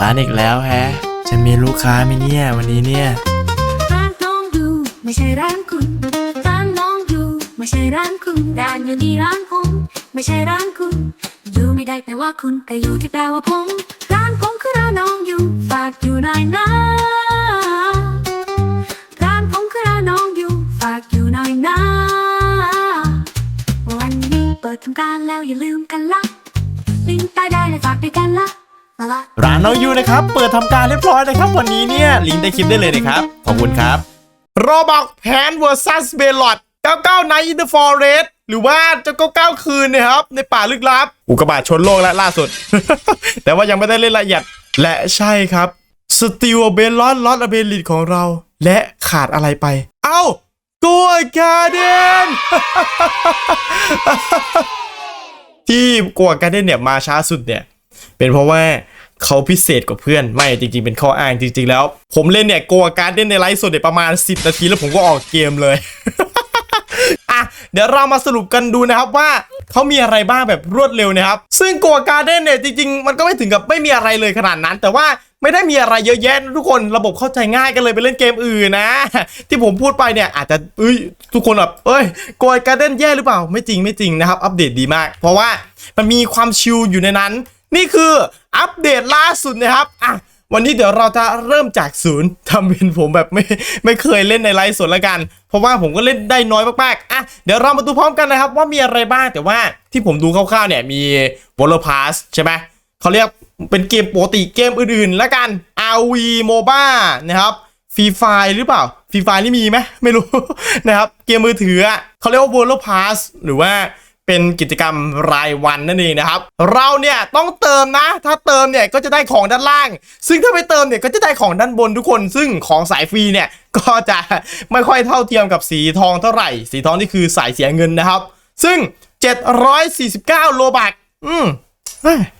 ร้านอีกแล้วแฮะ จะมีลูกค้าไหมเนี่ยวันนี้เนี่ย ร้านน้องดูไม่ใช่ร้านคุณร้านน้องดูไม่ใช่ร้านคุณร้านอยู่นี่ร้านผมไม่ใช่ร้านคุณ ดูไม่ได้แต่ว่าคุณแต่อยู่ที่แปลว่าผม ร้านผมคือร้านน้องอยู่ฝากอยู่หน่อยนะร้านผมคือร้านน้องอยู่ฝากอยู่หน่อยนะวันนี้เปิดทำการแล้วอย่าลืมกันละลิงต้ได้เลยฝากด้วยกันละ ร้านน้องยูนะครับเปิดทำการเรียบร้อยนะครับ วันนี้เนี่ยลิงก์ใต้คลิปได้เลยนะครับขอบคุณครับโรบอกแพนเวอร์ซัสเบลอด99 Night in the Forest หรือว่าเจ้า99คืนนะครับ ในป่าลึกลับ อุกกาบาตชนโลกแล้วล่าสุด แต่ว่ายังไม่ได้เล่นละเอียด และใช่ครับสติวเบลลอนลอตอเบลิตของเรา และขาดอะไรไป เอ้าตัวการ์เดนที่กัวการ์เดนเนี่ยมาช้าสุดเนี่ย เป็นเพราะว่า เขาพิเศษกว่าเพื่อนไม่จริง ๆ เป็นข้ออ้างจริง ๆ แล้ว ผมเล่นเนี่ยโกการเล่นในไลฟ์สดเนี่ยประมาณ 10 นาทีแล้วผมก็ออกเกมเลยอะเดี๋ยวเรามาสรุปกันดูนะครับว่าเขามีอะไรบ้างแบบรวดเร็วนะครับ ซึ่งโกการเด้นเนี่ยจริงๆ มันก็ไม่ถึงกับไม่มีอะไรเลยขนาดนั้น แต่ว่าไม่ได้มีอะไรเยอะแยะทุกคนระบบเข้าใจง่ายกันเลยไปเล่นเกมอื่นนะ ที่ผมพูดไปเนี่ยอาจจะเอ้ยทุกคนแบบเอ้ยโกการเด้นแย่หรือเปล่าไม่จริงไม่จริงนะครับ อัปเดตดีมาก เพราะว่ามันมีความชิลอยู่ในนั้น นี่คืออัปเดตล่าสุดนะครับอะวันนี้เดี๋ยวเราจะเริ่มจากศูนย์ทำเป็นผมแบบไม่ไม่เคยเล่นในไลฟ์สดละกัน เพราะว่าผมก็เล่นได้น้อยมากๆอะเดี๋ยวเรามาดูพร้อมกันนะครับ ว่ามีอะไรบ้างแต่ว่าที่ผมดูคร่าวๆเนี่ยมี w o l o Pass ใช่ไหมเขาเรียกเป็นเกมปกติเกมอื่นๆละกัน RV MOBA นะครับฟรีไฟหรือเปล่าฟรีไฟนี่มีไหมไม่รู้นะครับเกมมือถืออะเขาเรียกว่า w o l o Pass หรือว่า เป็นกิจกรรมรายวันนั่นเองนะครับ เราเนี่ยต้องเติมนะ ถ้าเติมเนี่ยก็จะได้ของด้านล่าง ซึ่งถ้าไม่เติมเนี่ยก็จะได้ของด้านบนทุกคน ซึ่งของสายฟรีเนี่ยก็จะไม่ค่อยเท่าเทียมกับสีทองเท่าไหร่ สีทองนี่คือสายเสียเงินนะครับ ซึ่ง 749 โลบักอืม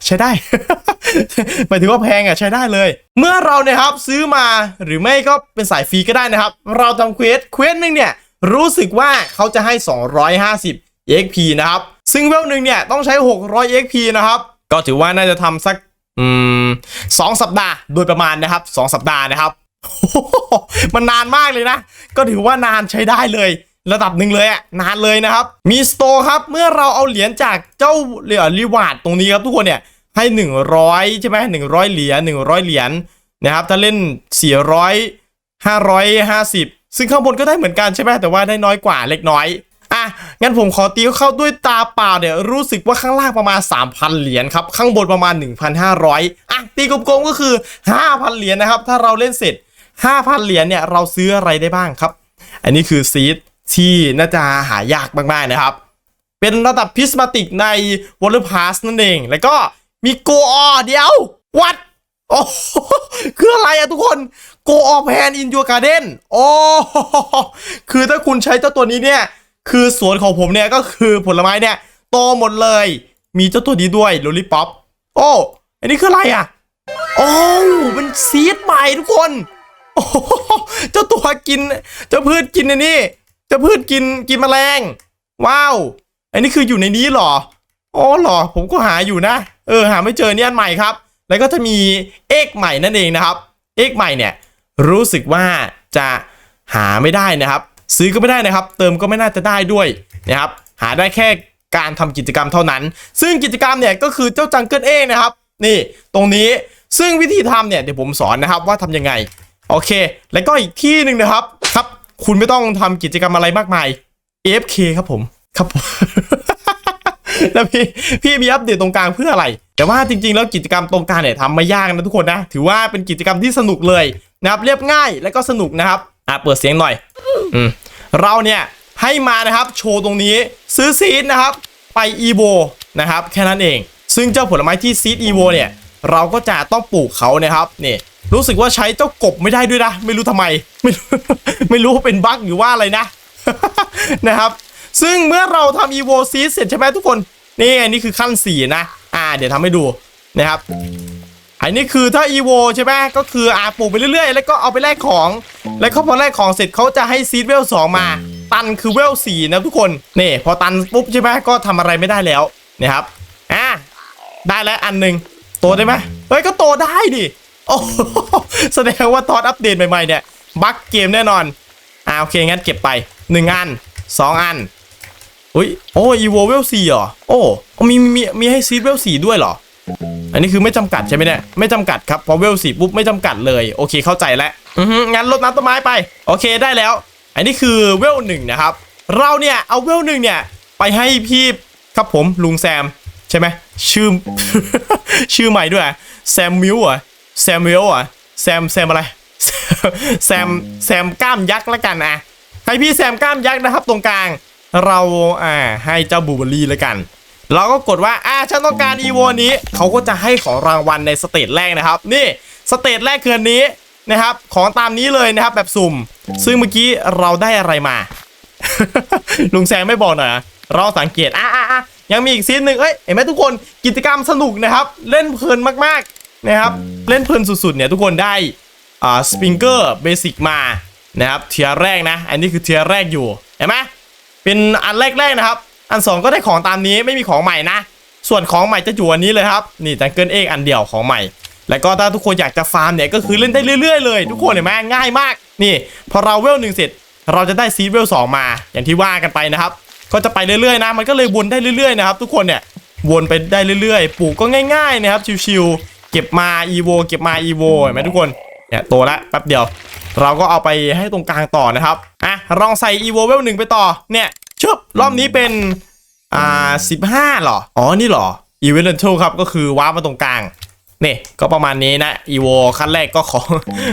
ใช้ได้ หมายถึงว่าแพงอะใช้ได้เลย เมื่อเราเนี่ยครับซื้อมาหรือไม่ก็เป็นสายฟรีก็ได้นะครับ เราทำเควสเควสหนึ่งเนี่ยรู้สึกว่าเขาจะให้ 250 EXP นะครับ ซึ่งเวลหนึ่งเนี่ยต้องใช้ 600 EXP นะครับ ก็ถือว่าน่าจะทำสักอืมสองสัปดาห์โดยประมาณนะครับสองสัปดาห์นะครับ มันนานมากเลยนะ ก็ถือว่านานใช้ได้เลยระดับหนึ่งเลยอะนานเลยนะครับ มีสโตร์ครับเมื่อเราเอาเหรียญจากเจ้าเหรียญรีวาร์ดตรงนี้ครับทุกคนเนี่ยให้ 100 ใช่ไหม100เหรียญ100เหรียญนะครับ ถ้าเล่น 400 550 ซึ่งข้างบนก็ได้เหมือนกันใช่ไหมแต่ว่าได้น้อยกว่าเล็กน้อย อะงั้นผมขอตีเข้าด้วยตาเปล่าเนี่ยรู้สึกว่าข้างล่างประมาณ 3,000 เหรียญครับ ข้างบนประมาณ 1,500อะตีกลมๆก็คือ 5,000 เหรียญนะครับ ถ้าเราเล่นเสร็จ 5,000 เหรียญเนี่ยเราซื้ออะไรได้บ้างครับ อันนี้คือซีดที่น่าจะหายากมากๆนะครับ เป็นระดับพิสมาติกใน w a t e r Pass นั่นเอง แล้วก็มีโกออเดียววัดโอ้คืออะไรอะทุกคน Go all pan in your garden โอ้ คือถ้าคุณใช้เจ้าตัวนี้เนี่ย คือสวนของผมเนี่ยก็คือผลไม้เนี่ยโตหมดเลย มีเจ้าตัวนี้ด้วยล o ลิป o p โอ้ อันนี้คืออะไรอะโอ้เป็นซีดใหม่ทุกคนโอ้เจ้าตัวกินเจ้าพืชกินในนี่เจ้าพืชกินกินแมลง ว้าว อันนี้คืออยู่ในนี้หรออ๋อหรอ ผมก็หาอยู่นะ เออ หาไม่เจอเนี่ยอันใหม่ครับ แล้วก็จะมีเอกใหม่นั่นเองนะครับ เอกใหม่เนี่ยรู้สึกว่าจะหาไม่ได้นะครับ ซื้อก็ไม่ได้นะครับ เติมก็ไม่น่าจะได้ด้วยนะครับหาได้แค่การทำกิจกรรมเท่านั้น ซึ่งกิจกรรมเนี่ยก็คือเจ้าจังเกิลเอกนะครับ นี่ตรงนี้ซึ่งวิธีทำเนี่ยเดี๋ยวผมสอนนะครับว่าทำยังไง โอเค แล้วก็อีกที่หนึ่งนะครับครับ คุณไม่ต้องทำกิจกรรมอะไรมากมาย AFK ครับผมครับผมแล้วพี่พี่มีอัปเดตตรงกลางเพื่ออะไร แต่ว่าจริงๆ แล้วกิจกรรมตรงกลางเนี่ยทำไม่ยากนะทุกคนนะ ถือว่าเป็นกิจกรรมที่สนุกเลยนะครับเรียบง่ายและก็สนุกนะครับ อะเปิดเสียงหน่อยอืมเราเนี่ยให้มานะครับโชว์ตรงนี้ซื้อซีดนะครับ ไปอีโ o นะครับแค่นั้นเอง ซึ่งเจ้าผลไม้ที่ซีดอีโ o เนี่ยเราก็จะต้องปลูกเขานะครับนี่รู้สึกว่าใช้เจ้ากบไม่ได้ด้วยนะ ไม่รู้ทำไม ไม่รู้ไม่รู้ว่าเป็นบั๊กหรือว่าอะไรนะนะครับ ซึ่งเมื่อเราทำ evo seed เสร็จใช่ไหมทุกคน นี่อันนี้คือขั้น 4 นะ อ่า เดี๋ยวทำให้ดูนะครับ อันนี้คือถ้า evo ใช่ไหมก็คืออาปลูกไปเรื่อยๆ แล้วก็เอาไปแลกของ แล้วก็พอแลกของเสร็จเขาจะให้ซีดเวล2มา ตันคือเวล4นะทุกคนนี่พอตันปุ๊บใช่ไหมก็ทำอะไรไม่ได้แล้วนะครับอ่าได้แล้วอันหนึ่งโตได้ไหมเฮ้ยก็โตได้ดิโอ้แสดงว่าตอนอัปเดตใหม่ๆเนี่ยบั๊กเกมแน่นอนอ่าโอเคงั้นเก็บไปหนึ่งอันสองอันอุ้ยโอ้อีโวเวลสี่เหรอโอ้มีมีมีให้ซีดเวลสี่ด้วยเหรอ อันนี้คือไม่จำกัดใช่ไหมเนี่ยไม่จำกัดครับพอเวลสี่ปุ๊บไม่จำกัดเลยโอเคเข้าใจแล้วอือฮึงั้นลดน้ำต้นไม้ไปโอเคได้แล้ว อันนี้คือเวลหนึ่งนะครับเราเนี่ยเอาเวลหนึ่งเนี่ยไปให้พี่ครับผมลุงแซมใช่ไหมชื่อชื่อใหม่ด้วยแซมมิวเหรอแซมมิวเหรอแซมแซมอะไรแซมแซมกล้ามยักษ์แล้วกันนะให้พี่แซมกล้ามยักษ์นะครับตรงกลาง เราอ่าให้เจ้าบูเบอรี่แล้วกัน เราก็กดว่าอ่าฉันต้องการอีโวนี้เขาก็จะให้ของรางวัลในสเตจแรกนะครับ นี่สเตจแรกคืออันนี้นะครับ ของตามนี้เลยนะครับแบบสุ่ม ซึ่งเมื่อกี้เราได้อะไรมา ลุงแซมไม่บอกหน่อยเราสังเกตอะอะอะยังมีอีกซีนหนึ่งเอ้ยเห็นไหมทุกคนกิจกรรมสนุกนะครับ เล่นเพลินมากๆนะครับ เล่นเพลินสุดๆเนี่ยทุกคนได้อ่าสปริงเกอร์เบสิกมานะครับเทียร์แรกนะ อันนี้คือเทียร์แรกอยู่เห็นไหมเป็นอันแรกๆนะครับ อันสองก็ได้ของตามนี้ไม่มีของใหม่นะ ส่วนของใหม่จะอยู่อันนี้เลยครับ นี่จังเกิลเอกอันเดียวของใหม่ แล้วก็ถ้าทุกคนอยากจะฟาร์มเนี่ยก็คือเล่นได้เรื่อยๆเลย ทุกคนเห็นไหมง่ายมาก นี่ พอเราเวลหนึ่งเสร็จ เราจะได้ซีดเวลสองมา อย่างที่ว่ากันไปนะครับ ก็จะไปเรื่อยๆนะ มันก็เลยวนได้เรื่อยๆนะครับ ทุกคนเนี่ยวนไปได้เรื่อยๆ ปลูกก็ง่ายๆนะครับชิวๆเก็บมาอีโวเก็บมาอีโวเห็นไหมทุกคนเนี่ยโตแล้วแป๊บเดียว เราก็เอาไปให้ตรงกลางต่อนะครับอะลองใส่อีโวเวลหนึ่งไปต่อเนี่ย ชึบรอบนี้เป็นอ่าสิบห้าหรอ อ๋อ นี่เหรอ e v e n t a l ครับ ก็คือว้าร์ปมาตรงกลาง นี่ ก็ประมาณนี้นะ e v o ขั้นแรกก็ของ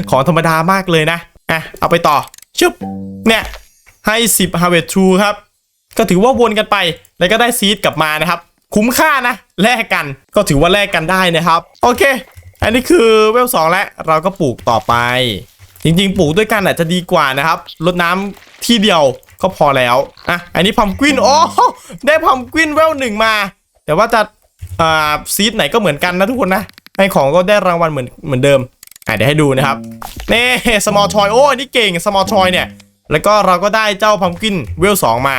ของธรรมดามากเลยนะ อะ เอาไปต่อ ชึบ เนี่ย ให้10 Harvest True ครับ ก็ถือว่าวนกันไป แล้วก็ได้ซีดกลับมานะครับ คุ้มค่านะ แลกกัน ก็ถือว่าแลกกันได้นะครับ โอเค อันนี้คือเวลสองแล้ว เราก็ปลูกต่อไป จริงๆ ปลูกด้วยกันอาจจะดีกว่านะครับรดน้ำที่เดียวก็พอแล้วอะอันนี้พัมกวินโอ้ได้พัมกวินเวลหนึ่งมา แต่ว่าจะอ่าซีดไหนก็เหมือนกันนะทุกคนนะให้ของก็ได้รางวัลเหมือนเหมือนเดิมอะเดี๋ยวให้ดูนะครับนี่ small toy โอ้อันนี่เก่ง small toy เนี่ยแล้วก็เราก็ได้เจ้าพัมกินเวลสองมา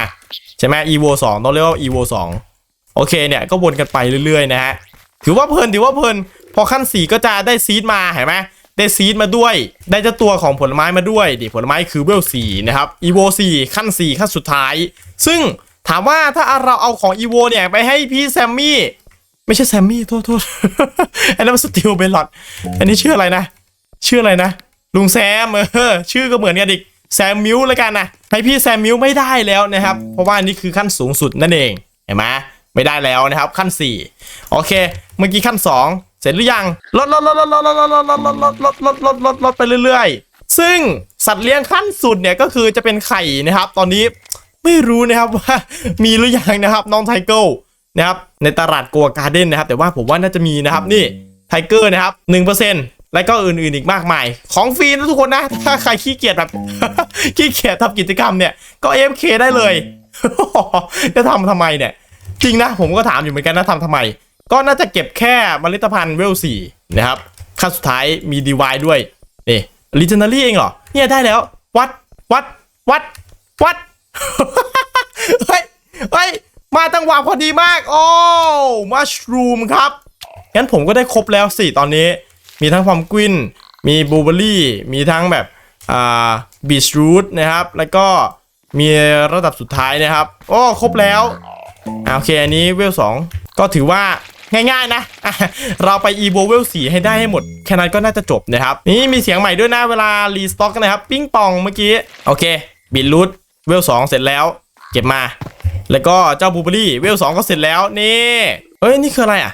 ใช่ไหม evo 2ต้องเรียกว่า evo 2โอเคเนี่ยก็วนกันไปเรื่อยๆนะฮะถือว่าเพลินถือว่าเพลินพอขั้น4ก็จะได้ซีดมาเห็นไหม ได้ซีดมาด้วย ได้เจ้าตัวของผลไม้มาด้วยดิผลไม้คือเวล4นะครับ evo 4ขั้น4ขั้นสุดท้าย ซึ่งถามว่าถ้าเราเอาของ evo เนี่ยไปให้พี่แซมมี่ไม่ใช่แซมมี่โทษโทษอันนั้นมันสติลเบลลอดอันนี้ชื่ออะไรนะ ชื่ออะไรนะ ลุงแซมเออชื่อก็เหมือนกันอีกแซมมิวแล้วกันนะให้พี่แซมมิวไม่ได้แล้วนะครับ เพราะว่านนี้คือขั้นสูงสุดนั่นเองเห็นไหมไม่ได้แล้วนะครับขั้น 4 โอเค เมื่อกี้ขั้น 2 เสร็จหรือยังลดลดลดลดลดลดลดลดลดลดลดลดลดลดลดไปเรื่อยๆ ซึ่งสัตว์เลี้ยงขั้นสุดเนี่ยก็คือจะเป็นไข่นะครับ ตอนนี้ไม่รู้นะครับว่ามีหรือยังนะครับน้องไทเกิลนะครับในตลาดกัวการ์เด้นนะครับ แต่ว่าผมว่าน่าจะมีนะครับนี่ไทเกอร์นะครับ1%แล้วก็อื่นๆอีกมากมาย ของฟรีนะทุกคนนะ ถ้าใครขี้เกียจแบบ ขี้เกียจทำกิจกรรมเนี่ย ก็ AFK ได้เลยจะทำทำไมเนี่ย จริงนะ ผมก็ถามอยู่เหมือนกันนะทำทำไม ก็น่าจะเก็บแค่มล็ดพันธุ์เวลสี่นะครับขั้นสุดท้ายมีดีวายด้วยนี่ลิเจน a รี่เองเหรอ เนี่ยได้แล้ว วัด วัด วัด วัด เฮ้ย เฮ้ย มาจังหวะพอดีมาก โอ้ มัชรูมครับ งั้นผมก็ได้ครบแล้วสิตอนนี้ มีทั้งพอมกวิน มีบลูเบอร์รี่ มีทั้งแบบ อ่า บีชรูทนะครับ แล้วก็มีระดับสุดท้ายนะครับ โอ้ ครบแล้ว โอเค อันนี้เวลสอง ก็ถือว่า ง่ายๆนะะเราไป e v o เวล4ให้ได้ให้หมด แค่นั้นก็น่าจะจบนะครับ นี่มีเสียงใหม่ด้วยนะเวลารีสต็อกนะครับ ปิ้งปองเมื่อกี้ โอเค บินรูทเวล2เสร็จแล้ว เก็บมา แล้วก็เจ้าบูเบอรี่เวล2ก็เสร็จแล้วนี่เอ้ยนี่คืออะไรอะ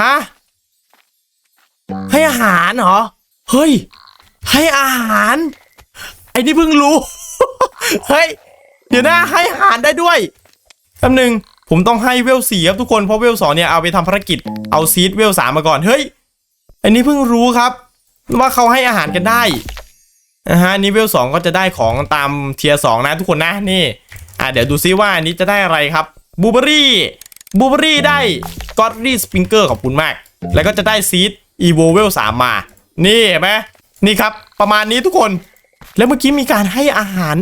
ฮะให้อาหารเหรอ เฮ้ย ให้อาหาร ไอ้นี่เพิ่งรู้ เฮ้ย เดี๋ยวนะให้อาหารได้ด้วยแป๊บนึง ผมต้องให้เวลสี่ครับทุกคนเพราะเวลสองเนี่ยเอาไปทำภารกิจเอาซีดเวลสามมาก่อนเฮ้ยอันนี้เพิ่งรู้ครับ ว่าเขาให้อาหารกันได้นะฮะนี้เวลสองก็จะได้ของตามเทียร์สองนะทุกคนนะนี่อะเดี๋ยวดูซิว่าอันนี้จะได้อะไรครับบูเบอรี่บูเบอรี่ได้ก็อดรี่สปริงเกอร์ขอบคุณมาก แล้วก็จะได้ซีดอีโวเวลสามมา นี่เห็นไหมนี่ครับ ประมาณนี้ทุกคน แล้วเมื่อกี้มีการให้อาหาร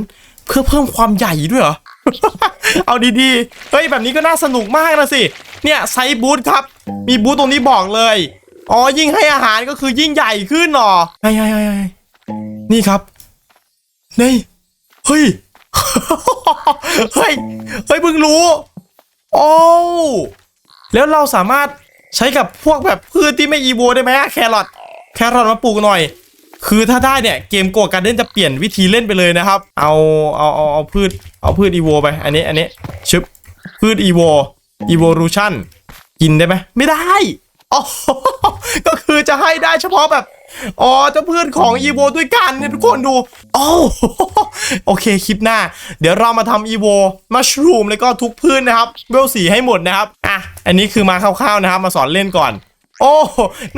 เพื่อเพิ่มความใหญ่ด้วยเหรอ เอาดีๆ เฮ้ยแบบนี้ก็น่าสนุกมากนะสิ เนี่ยไซบูธครับ มีบูธตรงนี้บอกเลย อ๋อยิ่งให้อาหารก็คือยิ่งใหญ่ขึ้นหรอไอ้ไอ้ไอ้นี่ครับ นี่ เฮ้ย เฮ้ย เฮ้ยเพิ่งรู้ โอ้แล้วเราสามารถใช้กับพวกแบบพืชที่ไม่อีโวได้ไหมอะแครอท แครอทมาปลูกหน่อย คือถ้าได้เนี่ยเกมโกการเด้นจะเปลี่ยนวิธีเล่นไปเลยนะครับ เอาเอาเอาเอาพืชเอาพืชอีโวไป อันนี้อันนี้ชึบพืชอีโวอีโวลูชันกินได้ไหมไม่ได้อ๋อก็คือจะให้ได้เฉพาะแบบอ๋อเจ้าพืชของอีโวด้วยกันเนี่ยทุกคนดูโอ้โอเคคลิปหน้า เดี๋ยวเรามาทำอีโวมัชรูมแล้วก็ทุกพืชนะครับเวลสีให้หมดนะครับอะอันนี้คือมาคร่าวๆนะครับ มาสอนเล่นก่อน โอ้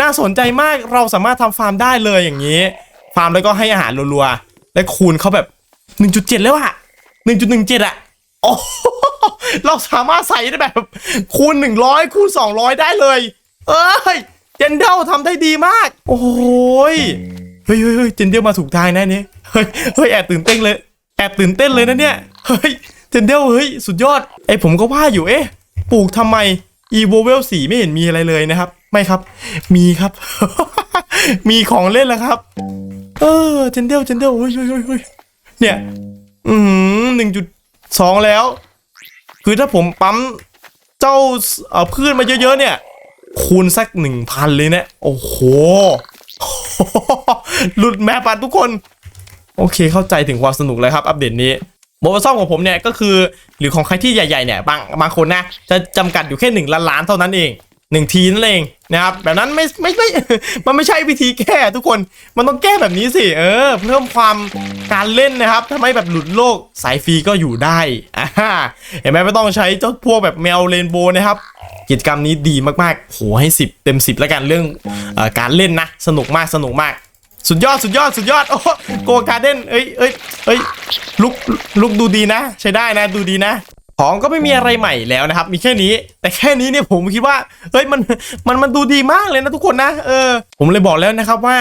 น่าสนใจมากเราสามารถทำฟาร์มได้เลยอย่างนี้ ฟาร์มแล้วก็ให้อาหารรัวๆและคูณเขาแบบ 1.7 แล้วอะ1.17อะโอ้เราสามารถใส่ได้แบบ คูณ 100 คูณ 200 ได้เลย เอ้ยเจนเดลทำได้ดีมาก โอ้ยเฮ้ยเฮ้ยเฮ้ยเจนเดลมาถูกทางนะเนี่ยเฮ้ยเฮ้ยแอบตื่นเต้นเลย แอบตื่นเต้นเลยนะเนี่ยเฮ้ยเจนเดลเฮ้ยสุดยอดไอผมก็ว่าอยู่เอ๊ะปลูกทำไมอีโวเวลสีไม่เห็นมีอะไรเลยนะครับ ไม่ครับ มีครับ มีของเล่นแล้วครับ เออเจนเดลเจนเดลเฮ้ยเฮ้ยเฮ้ยเฮ้ยเนี่ย อืมหนึ่งจุดสองแล้ว คือถ้าผมปั๊มเจ้าเอ่อพืชมาเยอะๆเนี่ย คูณสักหนึ่งพันเลยเนี่ยโอ้โหหลุดแมปอะทุกคน โอเคเข้าใจถึงความสนุกเลยครับ อัปเดตนี้โมบว์ซ่อมของผมเนี่ยก็คือ หรือของใครที่ใหญ่ๆเนี่ยบางบางคนนะจะจำกัดอยู่แค่หนึ่งล้านล้านเท่านั้นเอง หนึ่งทีนั่นเองนะครับแบบนั้นไม่ไม่ไม่มันไม่ใช่วิธีแก้ทุกคนมันต้องแก้แบบนี้สิเออ เพิ่มความการเล่นนะครับทำให้แบบหลุดโลกสายฟรีก็อยู่ได้อ่าเห็นไหมไม่ต้องใช้เจ้าพวกแบบแมวเรนโบว์นะครับ กิจกรรมนี้ดีมากๆโหให้ 10 เต็ม 10 แล้วกันเรื่องอการเล่นนะ สนุกมากสนุกมาก สุดยอดสุดยอดสุดยอดโอ้โกการเด้นเอ้ยเอ้ยเอ้ยลุกลุกดูดีนะ ใช้ได้นะดูดีนะ ของก็ไม่มีอะไรใหม่แล้วนะครับ มีแค่นี้ แต่แค่นี้เนี่ยผมคิดว่าเฮ้ยมันมันมันดูดีมากเลยนะทุกคนนะเออผมเลยบอกแล้วนะครับว่า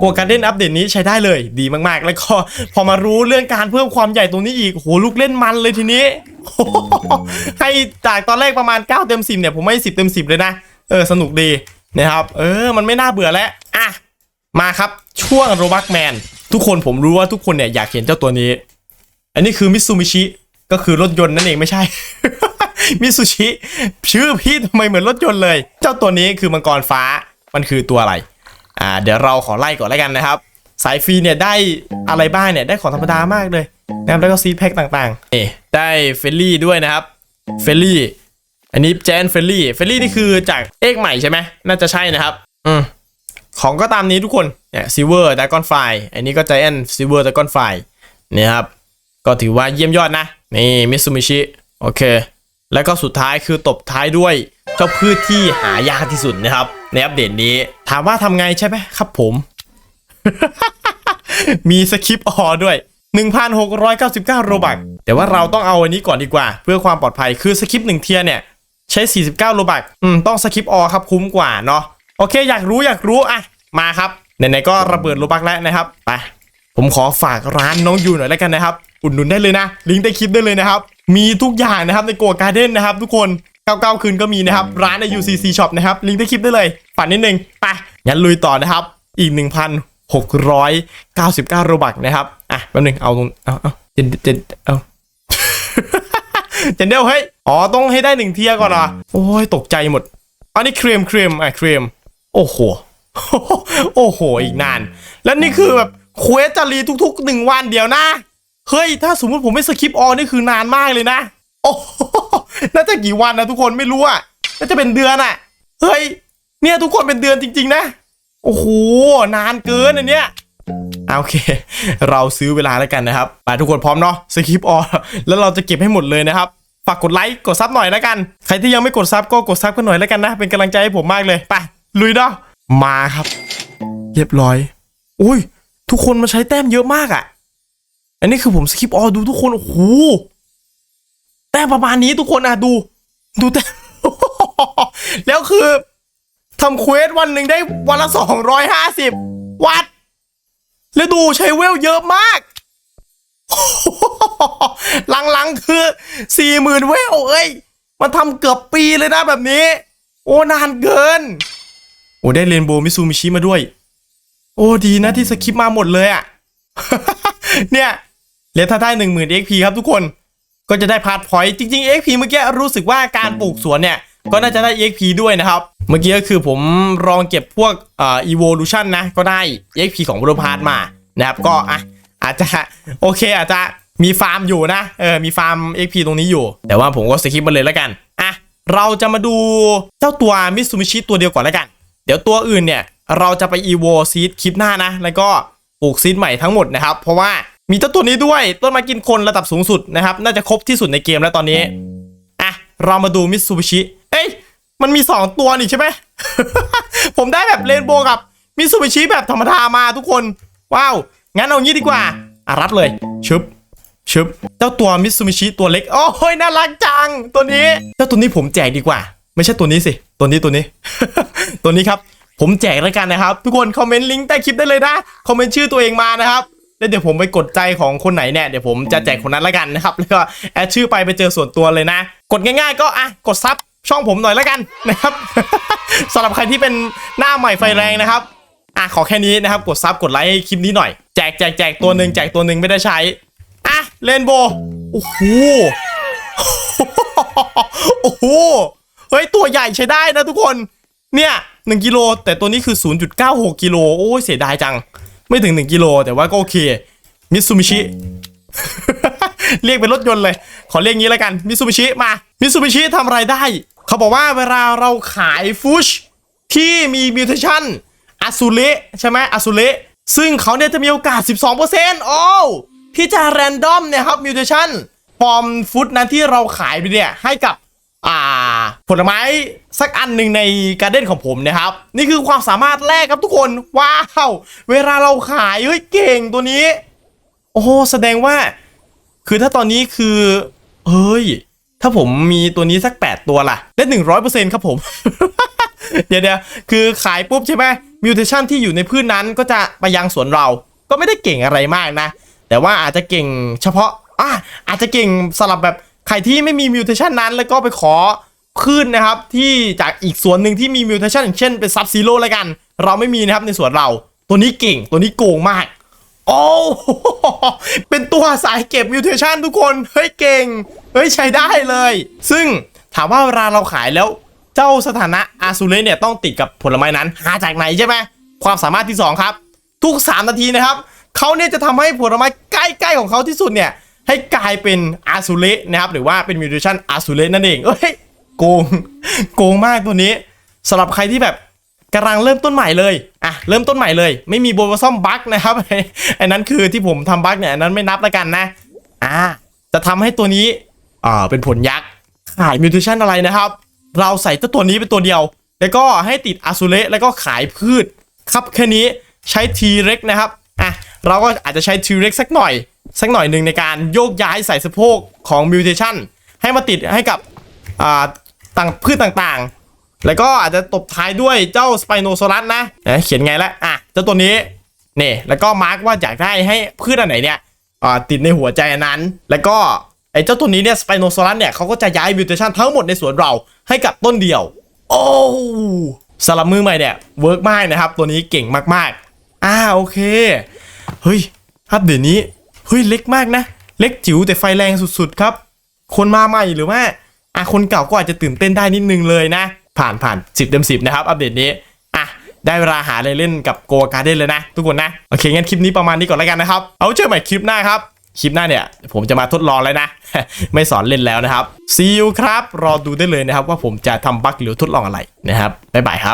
โกการเด้นอัปเดตนี้ใช้ได้เลยดีมากๆ แล้วก็พอมารู้เรื่องการเพิ่มความใหญ่ตรงนี้อีกโหลูกเล่นมันเลยทีนี้ให้จากตอนแรกประมาณ 9 เต็ม 10 เนี่ย ผมให้ 10 เต็ม 10 เลยนะเออสนุกดีนะครับ เออ มันไม่น่าเบื่อแล้วอะมาครับช่วงโรบักแมนทุกคนผมรู้ว่าทุกคนเนี่ยอยากเห็นเจ้าตัวนี้ อันนี้คือมิซูมิชิ ก็คือรถยนต์นั่นเองไม่ใช่ มิซูชิชื่อพี่ทำไมเหมือนรถยนต์เลย เจ้าตัวนี้คือมังกรฟ้ามันคือตัวอะไร อ่า เดี๋ยวเราขอไล่ก่อนแล้วกันนะครับ สายฟรีเนี่ยได้อะไรบ้างเนี่ยได้ของธรรมดามากเลยนะครับแล้วก็ซีแพ็คต่างๆเอ๊ได้เฟลลี่ด้วยนะครับเฟลลี่ อันนี้แจนเฟลลี่เฟลลี่นี่คือจากเอกใหม่ใช่ไหมน่าจะใช่นะครับ อืมของก็ตามนี้ทุกคนเนี่ยซิเวอร์ดากอนไฟอันนี้ก็ใจแอนซิเวอร์ดากอนไฟเนี่ยครับ ก็ถือว่าเยี่ยมยอดนะ นี่มิซูมิชิโอเค แล้วก็สุดท้ายคือตบท้ายด้วยเจ้าพืชที่หายากที่สุดนะครับในอัปเดตนี้ ถามว่าทำไงใช่ไหมครับผม มีสคริปต์ออด้วย 1,699 โรบักแต่ว่าเราต้องเอาอันนี้ก่อนดีกว่า เพื่อความปลอดภัยคือสคริปต์หนึ่งเทียร์เนี่ยใช้ 49 โรบักอืมต้องสคริปต์ออครับคุ้มกว่าเนาะโอเค อยากรู้อยากรู้อะมาครับไหนๆก็ระเบิดโรบักแล้วนะครับไปผมขอฝากร้านน้องยูหน่อยแล้วกันนะครับ อุดหนุนได้เลยนะ ลิงก์ใต้คลิปได้เลยนะครับ มีทุกอย่างนะครับในโกการ์เด้นนะครับ ทุกคน99คืนก็มีนะครับ ร้านใน UCC Shop นะครับ ลิงก์ใต้คลิปได้เลย ฝันนิดนึงไปงั้นลุยต่อนะครับ อีก 1,699โรบักนะครับ อะแป๊บนึงเอาตรงเอาเอาเจนเจนเอาเจนเดลเฮ้ย อ๋อ ต้องให้ได้หนึ่งเทียก่อนเหรอโอ้ยตกใจหมด อันนี้ครีมครีมอะครีม โอ้โห โอ้โห อีกนาน แล้วนี่คือแบบเควสจะรีทุกๆหนึ่งวันเดียวนะ เฮ้ย ถ้าสมมติผมไม่สคริปออนนี่คือนานมากเลยนะ โอ้โหน่าจะกี่วันนะทุกคนไม่รู้อะ น่าจะเป็นเดือนอะ เฮ้ย เนี่ยทุกคนเป็นเดือนจริง ๆ นะ โอ้โห นานเกินอันเนี้ยโอเค เราซื้อเวลาแล้วกันนะครับไปทุกคนพร้อมเนาะสคริปออแล้วเราจะเก็บให้หมดเลยนะครับฝากกดไลค์กดซับหน่อยแล้วกัน ใครที่ยังไม่กดซับก็กดซับกันหน่อยแล้วกันนะ เป็นกำลังใจให้ผมมากเลยไปลุยเนาะมาครับ เรียบร้อย อุ้ย ทุกคนมาใช้แต้มเยอะมากอะ่ะ อันนี้คือผมสคริปออดูทุกคนโอ้โหแต้มประมาณนี้ทุกคนอะดู ดูแต้มแล้วคือทำเควสวันหนึ่งได้วันละสองร้อยห้าสิบวัด แล้วดูใช้เวลเยอะมากหลังๆคือสี่หมื่นเวลเอ้ย มันทำเกือบปีเลยนะแบบนี้ โอ้นานเกิน โอ้ได้เรนโบว์มิซูมิชิมาด้วย โอ้ดีนะที่สคริปมาหมดเลยอะ เนี่ย เลือถ้าได้หนึ่งหมื่น XP ครับทุกคนก็จะได้พาร์ทพอยต์จริงๆ XP เมื่อกี้รู้สึกว่าการปลูกสวนเนี่ยก็น่าจะได้ XP ด้วยนะครับ เมื่อกี้ก็คือผมลองเก็บพวกเอ่อ evolution นะ ก็ได้ XP ของบรูพาร์ทมานะครับ ก็อะอาจจะโอเคอาจจะมีฟาร์มอยู่นะ เออ มีฟาร์ม XP ตรงนี้อยู่ แต่ว่าผมก็สคิปมาเลยแล้วกัน อะ เราจะมาดูเจ้าตัวมิซูมิชิตัวเดียวก่อนแล้วกัน เดี๋ยวตัวอื่นเนี่ย เราจะไป evo seed คลิปหน้านะ แล้วก็ปลูกซีดใหม่ทั้งหมดนะครับ เพราะว่า มีเจ้าตัวนี้ด้วยต้นไม้กินคนระดับสูงสุดนะครับ น่าจะครบที่สุดในเกมแล้วตอนนี้อะเรามาดูมิตซูบิชิเอ้ยมันมี 2 ตัวนี่ใช่ไหม ผมได้แบบเรนโบว์กับมิตซูบิชิแบบธรรมดามาทุกคน ว้าว งั้นเอางี้ดีกว่าอะรับเลยชึบชึบเจ้าตัวมิตซูบิชิตัวเล็ก โอ้ยน่ารักจัง ตัวนี้ เจ้าตัวนี้ผมแจกดีกว่า ไม่ใช่ตัวนี้สิ ตัวนี้ตัวนี้ ตัวนี้ครับ ผมแจกแล้วกันนะครับ ทุกคนคอมเมนต์ลิงก์ใต้คลิปได้เลยนะ คอมเมนต์ชื่อตัวเองมานะครับ แล้วเดี๋ยวผมไปกดใจของคนไหนเนี่ยเดี๋ยวผมจะแจกคนนั้นล้วกันนะครับแล้วก็แอดชื่อไปไปเจอส่วนตัวเลยนะ กดง่ายๆ ก็อะกดซับช่องผมหน่อยล้วกันนะครับสำหรับใครที่เป็นหน้าใหม่ไฟแรงนะครับอะขอแค่นี้นะครับ กดซับกดไลค์ให้คลิปนี้หน่อยแจกแจกแจกตัวหนึ่งแจกตัวหนึ่งไม่ได้ใช้อะเรนโบโอ้โหโอ้โหเฮ้ยตัวใหญ่ใช้ได้นะทุกคนเนี่ย1กิโลแต่ตัวนี้คือ 0.96กิโลโอ้ยเสียดายจัง ไม่ถึง 1 กิโล แต่ว่าก็โอเคมิตซูมิชิ เรียกเป็นรถยนต์เลย ขอเรียกงี้แล้วกันมิตซูบิชิมามิตซูบิชิทำอะไรได้ เขาบอกว่าเวลาเราขายฟุชที่มีมิวเทชันอาซูเละใช่ไหมอาซูเละซึ่งเขาเนี่ยจะมีโอกาส 12%โอ้วที่จะแรนดอมเนี่ยครับมิวเทชันฟอร์มฟุตนั้นที่เราขายไปเนี่ยให้กับอ่า ผลไม้สักอันหนึ่งในการเด้นของผมนะครับ นี่คือความสามารถแรกครับทุกคน ว้าว เวลาเราขายเฮ้ยเก่งตัวนี้ โอ้แสดงว่า คือถ้าตอนนี้คือเฮ้ย ถ้าผมมีตัวนี้สัก 8 ตัวล่ะ ได้หนึ่งร้อยเปอร์เซ็นต์ครับผม เดี๋ยวเดี๋ยวคือขายปุ๊บใช่ไหมมิวเทชันที่อยู่ในพืชนนั้นก็จะไปยังสวนเรา ก็ไม่ได้เก่งอะไรมากนะ แต่ว่าอาจจะเก่งเฉพาะอะอาจจะเก่งสลับแบบใครที่ไม่มีมิวเทชันนั้นแล้วก็ไปขอ พืชนนะครับที่จากอีกสวนหนึ่งที่มีมิวเทชันอย่างเช่นเป็นซับซีโร่แล้วกัน เราไม่มีนะครับในสวนเราตัวนี้เก่งตัวนี้โกงมาก โอ้เป็นตัวสายเก็บมิวเทชันทุกคนเฮ้ยเก่งเฮ้ยใช้ได้เลย ซึ่งถามว่าเวลาเราขายแล้วเจ้าสถานะอาซูเล่เนี่ยต้องติดกับผลไม้นั้น หาจากไหนใช่ไหมความสามารถที่ 2 ครับ ทุก 3 นาทีนะครับเขาเนี่ยจะทำให้ผลไม้ใกล้ๆของเขาที่สุดเนี่ยให้กลายเป็นอาซูเล่นะครับหรือว่าเป็นมิวเทชันอาซูเล่นั่นเองเอ้ย โกง โกงมากตัวนี้สำหรับใครที่แบบกำลังเริ่มต้นใหม่เลย อะ เริ่มต้นใหม่เลย ไม่มีโบว์ซ่อมบั๊กนะครับไอ้นั้นคือที่ผมทำบั๊กเนี่ยอันนั้นไม่นับแล้วกันนะ อ่า จะทำให้ตัวนี้ อ่า เป็นผลยักษ์ ขายมิวเทชันอะไรนะครับ เราใส่เจ้าตัวนี้เป็นตัวเดียว แล้วก็ให้ติดอาซูเลแล้วก็ขายพืช ครับแค่นี้ใช้ทีเร็กนะครับ อะ เราก็อาจจะใช้ทีเร็กสักหน่อย สักหน่อยหนึ่งในการโยกย้ายใส่สะโพกของมิวเทชันให้มาติดให้กับ อ่า ต่างพืชต่างๆ แล้วก็อาจจะตบท้ายด้วยเจ้าสไปโนโซอรัสนะเเขียนไงละอะเจ้าตัวนี้นี่แล้วก็มาร์กว่าอยากได้ให้พืชอันไหนเนี่ยติดในหัวใจนั้น แล้วก็ไอ้เจ้าตัวนี้เนี่ยสไปโนโซอรัสเนี่ยเขาก็จะย้ายมิวเทชันทั้งหมดในสวนเราให้กับต้นเดียว โอ้สำหรับมือใหม่เนี่ยเวิร์กมากนะครับ ตัวนี้เก่งมากๆอ่าโอเคเฮ้ยอัปเดตนี้เฮ้ยเล็กมากนะ เล็กจิ๋วแต่ไฟแรงสุดๆครับ คนมาใหม่หรือว่า อะคนเก่าก็อาจจะตื่นเต้นได้นิดนึงเลยนะ ผ่านผ่านสิบเต็มสิบนะครับ อัปเดตนี้อะได้เวลาหาอะไรเล่นกับโกการ์เด้นเลยนะ ทุกคนนะโอเคงั้นคลิปนี้ประมาณนี้ก่อนแล้วกันนะครับเอาเจอใหม่คลิปหน้าครับคลิปหน้าเนี่ยผมจะมาทดลองแล้วนะ ไม่สอนเล่นแล้วนะครับซีอูครับ รอดูได้เลยนะครับ ว่าผมจะทำบั๊กหรือทดลองอะไรนะครับบ๊ายบายครับ